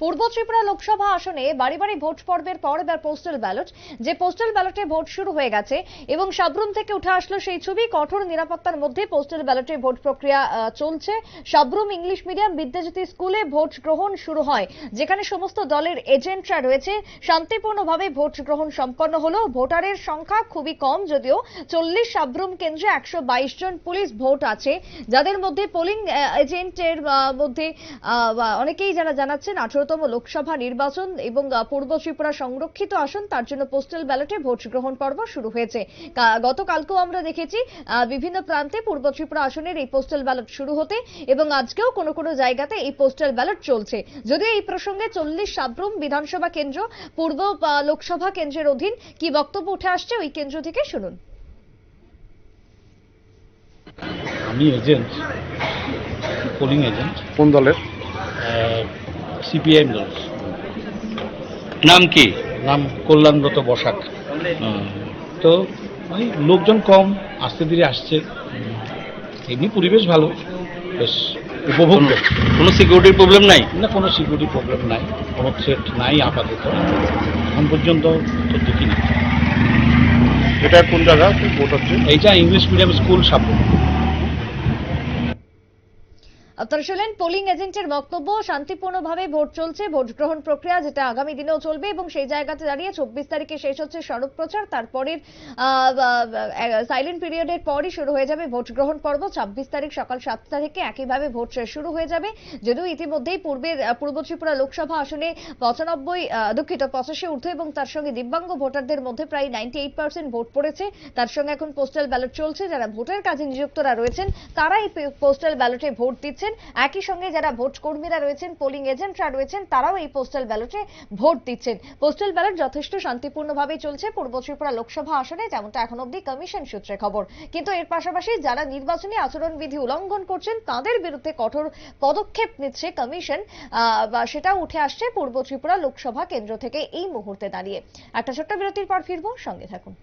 পূর্ব ত্রিপুরা লোকসভা আসনে বাড়ি বাড়ি ভোট পর্বের পর এবার পোস্টাল ব্যালট যে পোস্টাল ব্যালটে ভোট শুরু হয়ে গেছে এবং সাবরুম থেকে উঠে আসলো সেই ছবি, কঠোর নিরাপত্তার মধ্যে পোস্টাল ব্যালটে ভোট প্রক্রিয়া চলছে। সাবরুম ইংলিশ মিডিয়াম বিদ্যাজ্যোতি স্কুলে ভোট গ্রহণ শুরু হয়, যেখানে সমস্ত দলের এজেন্টরা রয়েছে। শান্তিপূর্ণভাবে ভোট গ্রহণ সম্পন্ন হলো ভোটারের সংখ্যা খুবই কম, যদিও চল্লিশ সাবরুম কেন্দ্রে একশো বাইশ জন পুলিশ ভোট আছে। যাদের মধ্যে পোলিং এজেন্টের মধ্যে অনেকেই যারা জানাচ্ছেন আঠারোতম লোকসভা নির্বাচন এবং আহ, পূর্ব ত্রিপুরা সংরক্ষিত আসন তার জন্য পোস্টাল ব্যালটে ভোট গ্রহণ পর্ব শুরু হয়েছে। গতকালকেও আমরা দেখেছি আহ, বিভিন্ন প্রান্তে পূর্ব ত্রিপুরা আসনের এই পোস্টাল ব্যালট শুরু হতে এবং আজকেও কোনো কোনো জায়গাতে এই পোস্টাল ব্যালট চলছে। যদিও এই প্রসঙ্গে চল্লিশ সাব্রুম বিধানসভা কেন্দ্র পূর্ব আহ, লোকসভা কেন্দ্রের অধীন কি বক্তব্য উঠে আসছে ওই কেন্দ্র থেকে শুনুন। আমি এজেন্ট পোলিং এজেন্ট কোন দলের? সিপিআইএম দল। নাম কি? নাম কল্যাণব্রত বসাক। তো ওই লোকজন কম আস্তে ধীরে আসছে। এমনি পরিবেশ ভালো। বেশ উপভোগ্য। কোনো সিকিউরিটির প্রবলেম নাই? না কোনো সিকিউরিটি প্রবলেম নাই। কোনো থ্রেট নাই আপাতত। এখন পর্যন্ত তো দেখিনি এটা কোন জায়গা? ভোট হচ্ছে? এইটা ইংলিশ মিডিয়াম স্কুল সাপোর্ট। আপনারা শুনলেন পোলিং এজেন্টের বক্তব্য শান্তিপূর্ণভাবে ভোট চলছে ভোট গ্রহণ প্রক্রিয়া যেটা আগামী দিনেও চলবে এবং সেই জায়গাতে দাঁড়িয়ে চব্বিশ তারিখে শেষ হচ্ছে সড়ক প্রচার। তারপরের সাইলেন্ট পিরিয়ডের পরই শুরু হয়ে যাবে ভোট গ্রহণ পর্ব। ছাব্বিশ তারিখ সকাল সাতটা থেকে একইভাবে ভোট শুরু হয়ে যাবে। যদিও ইতিমধ্যেই পূর্বের পূর্ব ত্রিপুরা লোকসভা আসনে পঁচানব্বই দুঃখিত, পঁচাশি ঊর্ধ্ব এবং তার সঙ্গে দিব্যাঙ্গ ভোটারদের মধ্যে প্রায় নাইনটি এইট পার্সেন্ট ভোট পড়েছে। তার সঙ্গে এখন পোস্টাল ব্যালট চলছে। যারা ভোটের কাজে নিযুক্তরা রয়েছেন তারা এই পোস্টাল ব্যালটে ভোট দিচ্ছেন একই সঙ্গে যারা ভোট কর্মীরা রয়েছেন পোলিং এজেন্টরা রয়েছেন, তারাও এই পোস্টাল ব্যালটে ভোট দিচ্ছেন। পোস্টাল ব্যালট যথেষ্ট শান্তিপূর্ণভাবে চলছে। পূর্ব ত্রিপুরা লোকসভা আসনে, যেমনটা এখন অবধি কমিশন সূত্রে খবর। কিন্তু এর পাশাপাশি যারা নির্বাচনী আচরণবিধি উল্লঙ্ঘন করছেন, তাদের বিরুদ্ধে কঠোর পদক্ষেপ নিচ্ছে কমিশন সেটা উঠে আসছে পূর্ব ত্রিপুরা লোকসভা কেন্দ্র থেকে এই মুহূর্তে দাঁড়িয়ে। একটা ছোট্ট বিরতির পর ফিরবো, সঙ্গে থাকুন।